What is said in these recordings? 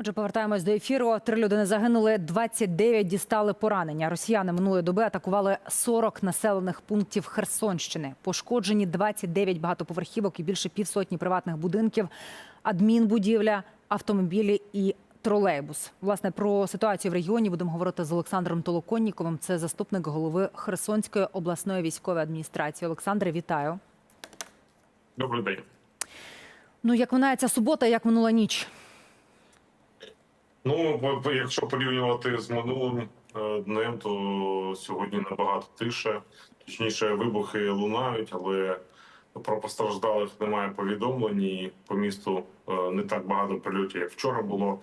Отже, повертаємось до ефіру. Три людини загинули, 29 дістали поранення. Росіяни минулої доби атакували 40 населених пунктів Херсонщини. Пошкоджені 29 багатоповерхівок і більше півсотні приватних будинків, адмінбудівля, автомобілі і тролейбус. Власне про ситуацію в регіоні будемо говорити з Олександром Толоконніковим. Це заступник голови Херсонської обласної військової адміністрації. Олександре, вітаю. Добрий день. Ну як минається субота, як минула ніч? Ну, якщо порівнювати з минулим е, днем, то сьогодні набагато тише. Точніше, вибухи лунають, але про постраждалих немає повідомлень. І по місту е, не так багато прильотів, як вчора було.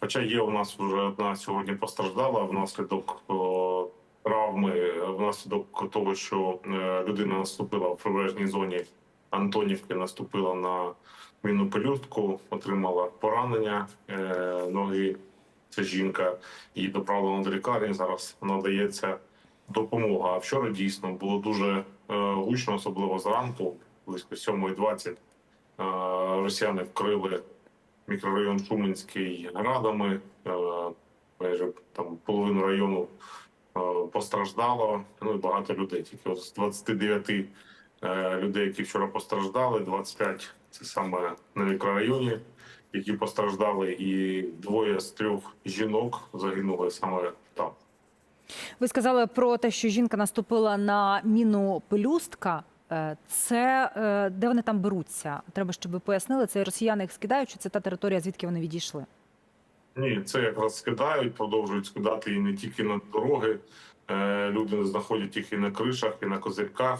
Хоча є у нас вже одна сьогодні постраждала внаслідок о, травми, внаслідок того, що е, людина наступила в прибережній зоні Антонівки, наступила на мінну пелюстку, отримала поранення е, ноги. Це жінка, її доправлено до лікарні. Зараз надається допомога. А вчора дійсно було дуже е, гучно, особливо зранку, близько 7.20. Е, росіяни вкрили мікрорайон Шуменський градами. Майже там половину району постраждало. Ну і багато людей. Тільки з 29 е, людей, які вчора постраждали, 25 це саме на мікрорайоні, які постраждали, і двоє з трьох жінок загинули саме там. Ви сказали про те, що жінка наступила на міну пелюстка. Е, Це е, де вони там беруться? Треба, щоб ви пояснили. Це росіяни їх скидають, чи це та територія, звідки вони відійшли? Ні, це якраз скидають, продовжують скидати і не тільки на дороги. Е, Люди знаходять їх і на кришах, і на козирках,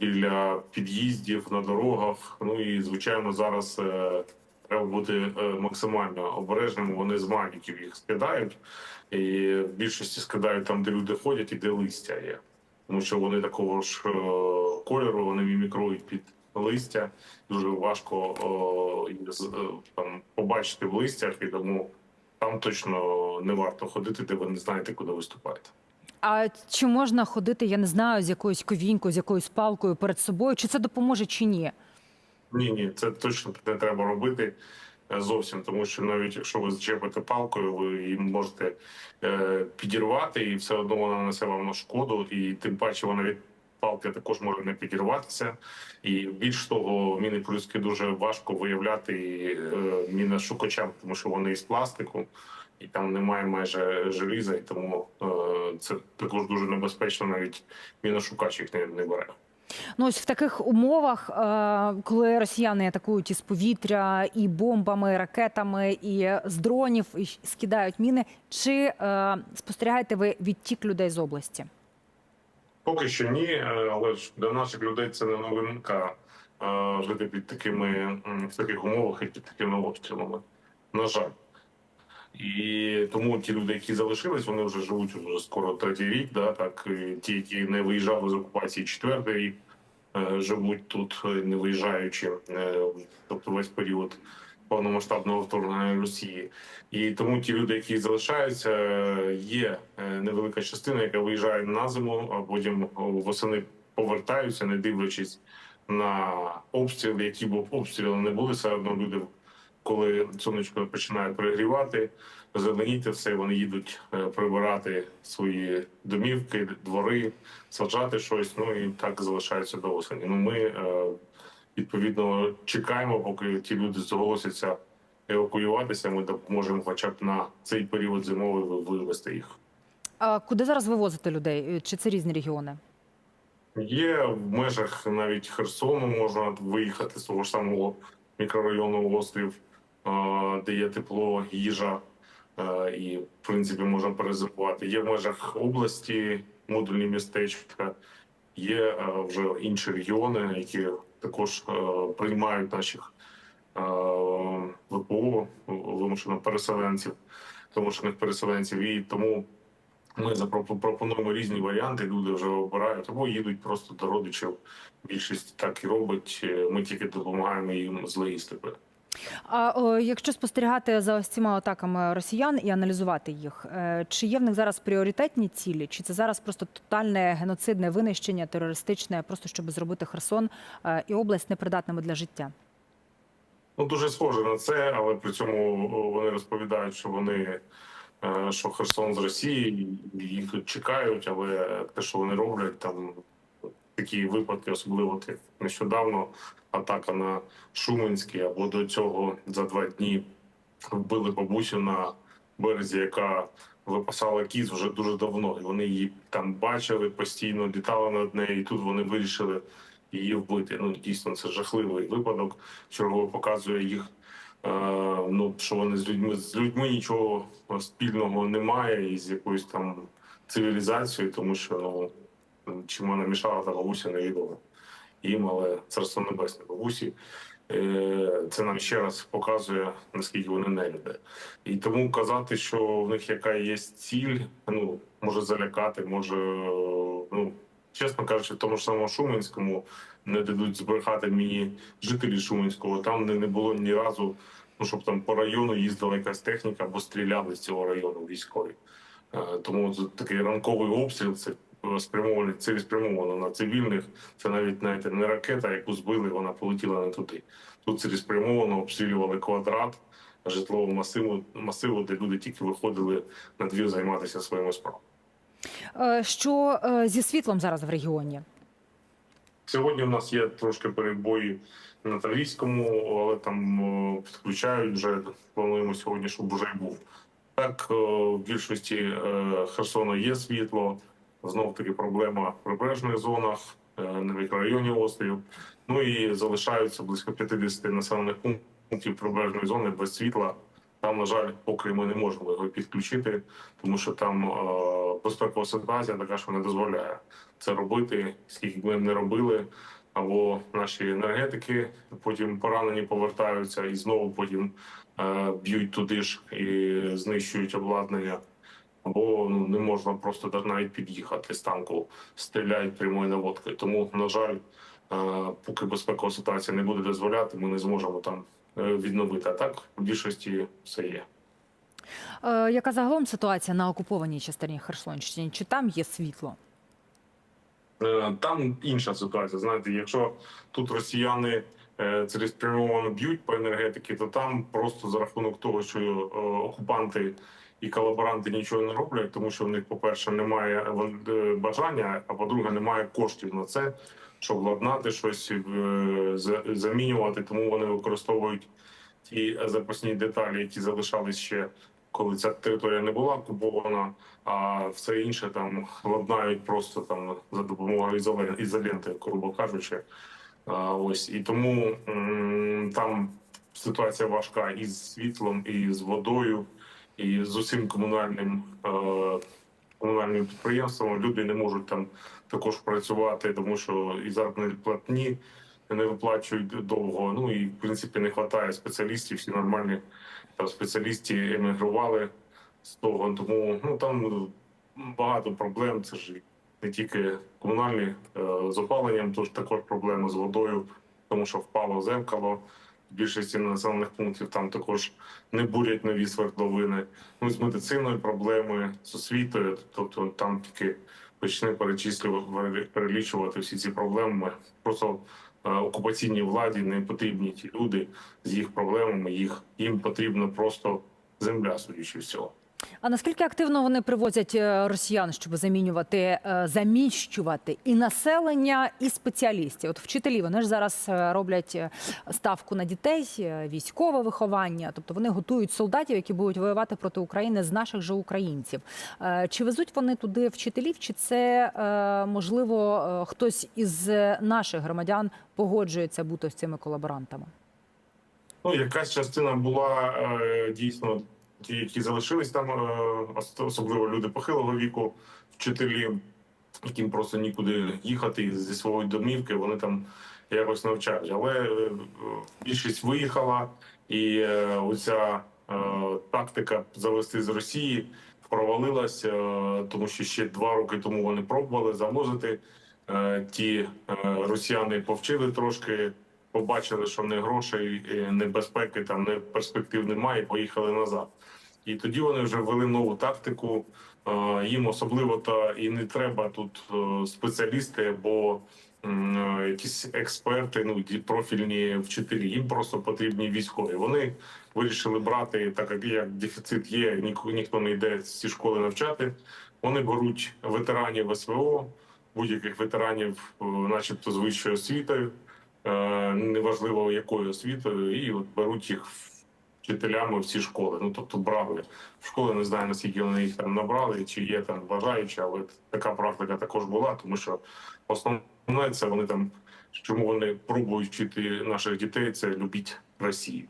біля під'їздів, на дорогах. Ну і звичайно, зараз е, треба бути е, максимально обережними. Вони з магіків їх скидають, і в більшості скидають там, де люди ходять, і де листя є. Тому що вони такого ж е, кольору, вони мімікрують під листя. Дуже важко там побачити в листях, і тому там точно не варто ходити, де ви не знаєте, куди виступаєте. А чи можна ходити, я не знаю, з якоюсь ковінькою, з якоюсь палкою перед собою? Чи це допоможе, чи ні? Ні, ні, це точно не треба робити е, зовсім, тому що навіть якщо ви зчепите палкою, ви її можете е, підірвати, і все одно вона несе вам на шкоду, і тим паче вона від палки також може не підірватися. І більш того, міни плюски дуже важко виявляти е, міношукачам, тому що вони із пластику. І там немає майже желіза, і тому е, це також дуже небезпечно. Навіть міношукач їх не, не бере. Ну ось в таких умовах, е, коли росіяни атакують із повітря, і бомбами, і ракетами, і з дронів, і скидають міни. Чи е, спостерігаєте ви відтік людей з області? Поки що ні, але ж для наших людей це не новинка жити під такими в таких умовах і під такими обстрілами. На жаль. І тому ті люди, які залишились, вони вже живуть вже скоро третій рік. Да, так ті, які не виїжджали з окупації четвертий рік, е, живуть тут, е, не виїжджаючи, е, тобто весь період повномасштабного вторгнення Росії. І тому ті люди, які залишаються, є невелика частина, яка виїжджає на зиму, а потім восени повертаються, не дивлячись на обстріли, які б обстріли не були, все одно люди, коли сонечко починає перегрівати, зеленіти все, вони їдуть е, прибирати свої домівки, двори, саджати щось. Ну і так залишаються до осені. Ну ми е, відповідно чекаємо, поки ті люди зголосяться евакуюватися. Ми допоможемо, хоча б на цей період зимовий ви- вивезти їх. А куди зараз вивозити людей? Е, Чи це різні регіони? Є в межах навіть Херсону можна виїхати з того ж самого мікрорайону острів, де є тепло, їжа, е, і в принципі можна перезимувати. Є в межах області модульні містечка, є е, вже інші регіони, які також е, приймають наших е, ВПО, вимушено переселенців, вимушених переселенців, і тому. Ми запропо- пропонуємо різні варіанти. Люди вже обирають або їдуть просто до родичів. Більшість так і робить. Е, Ми тільки допомагаємо їм з логістикою. А о, якщо спостерігати за ось цими атаками росіян і аналізувати їх, е, чи є в них зараз пріоритетні цілі, чи це зараз просто тотальне геноцидне винищення, терористичне, просто щоб зробити Херсон е, і область непридатними для життя? Ну дуже схоже на це, але при цьому вони розповідають, що вони е, що Херсон з Росії, їх чекають, але те, що вони роблять, там такі випадки, особливо як нещодавно атака на Шуменський, або до цього за два дні вбили бабусю на березі, яка випасала кіз вже дуже давно. І вони її там бачили постійно, літали над нею, і тут вони вирішили її вбити. Ну дійсно це жахливий випадок. Чергово показує їх. е, Ну що вони з людьми з людьми нічого спільного немає, і з якоюсь там цивілізацією, тому що ну чим вона мішала та бабуся невідомо їм, але царство небесне бабусі. Е, Це нам ще раз показує наскільки вони не люди. І тому казати, що в них яка є ціль, ну може залякати, може ну чесно кажучи, в тому ж самому Шуменському не дадуть збрехати мені жителі Шуменського. Там не, не було ні разу, ну щоб там по району їздила якась техніка або стріляли з цього району військові. Е, Тому такий ранковий обстріл це спрямований цілеспрямовано на цивільних. Це навіть знаєте, не ракета, яку збили, вона полетіла не туди. Тут цілеспрямовано обстрілювали квадрат житлового масиву, масиву, де люди тільки виходили на двір займатися своїми справами. Е, Що е, зі світлом зараз в регіоні? Сьогодні у нас є трошки перебої на Таврійському, але там е, підключають вже. Плануємо сьогодні, щоб вже й був. Так, в більшості Херсону є світло. Знов таки проблема в прибережних зонах, е, на мікрорайоні острів. Ну і залишаються близько 50 населених пунктів прибережної зони без світла. Там, на жаль, поки ми не можемо його підключити, тому що там е, безпекова ситуація така, що не дозволяє це робити, скільки б ми не робили. Або наші енергетики потім поранені повертаються і знову потім е, б'ють туди ж і знищують обладнання. Або не можна просто навіть під'їхати з танку, стріляють прямою наводкою. Тому, на жаль, е, поки безпекова ситуація не буде дозволяти, ми не зможемо там е, відновити. А так в більшості все є. Е, Яка загалом ситуація на окупованій частині Херсонщини? Чи там є світло? Там інша ситуація. Знаєте, якщо тут росіяни цілеспрямовано б'ють по енергетики, то там просто за рахунок того, що окупанти і колаборанти нічого не роблять, тому що в них, по-перше, немає вон- е, бажання, а по-друге, немає коштів на це, щоб владнати щось, е, замінювати. Тому вони використовують ті запасні деталі, які залишались ще. Коли ця територія не була окупована, а все інше там ладнають просто там за допомогою ізолен- ізоленти, грубо кажучи. Ось і тому там ситуація важка і з світлом, і з водою, і з усім комунальним е, комунальним підприємством. Люди не можуть там також працювати, тому що і заробітні платні не виплачують довго. Ну і в принципі не вистачає спеціалістів. Всі нормальні там спеціалісти емігрували з того. Тому ну там багато проблем. Це ж не тільки комунальні е, з опаленням, тож також проблеми з водою, тому що впало зеркало. Більшості населених пунктів там також не бурять нові свердловини. Ну з медициною проблеми, з освітою. Тобто там тільки почне перечислювати перелічувати всі ці проблеми. Просто е, окупаційній владі не потрібні ті люди з їх проблемами. Їх їм потрібно просто земля, судячи всього. А наскільки активно вони привозять е, росіян, щоб замінювати, е, заміщувати і населення, і спеціалістів? От вчителі вони ж зараз е, роблять ставку на дітей, військове виховання, тобто вони готують солдатів, які будуть воювати проти України з наших же українців. Чи везуть вони туди вчителів, чи це можливо хтось із наших громадян погоджується бути з цими колаборантами? Ну, якась частина була дійсно ті, які залишились там, е, особливо люди похилого віку, вчителі, яким просто нікуди їхати зі своєї домівки, вони там якось навчають. Але е, більшість виїхала, і е, оця тактика завести з Росії провалилась, тому що ще два роки тому вони пробували завозити. Ті росіяни повчили трошки побачили, що не грошей, е, не безпеки, там не перспектив немає, поїхали назад. І тоді вони вже ввели нову тактику. Їм особливо та і не треба тут е, спеціалісти, бо м, е, якісь експерти, ну профільні вчителі. Їм просто потрібні військові. Вони вирішили брати, так як, дефіцит є, ніхто, ніхто не йде з ці школи навчати. Вони беруть ветеранів СВО, будь-яких ветеранів, начебто з вищою освітою, неважливо якою освітою, і от беруть їх вчителями в ці школи. Ну тобто брали в школи. Не знаю наскільки вони їх там набрали, чи є там бажаючі, але така практика також була, тому що основне це вони там. Чому вони пробують вчити наших дітей? Це любіть Росію.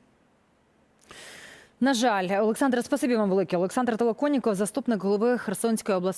На жаль, Олександр, спасибі вам велике. Олександр Толоконіков, заступник голови Херсонської обласної.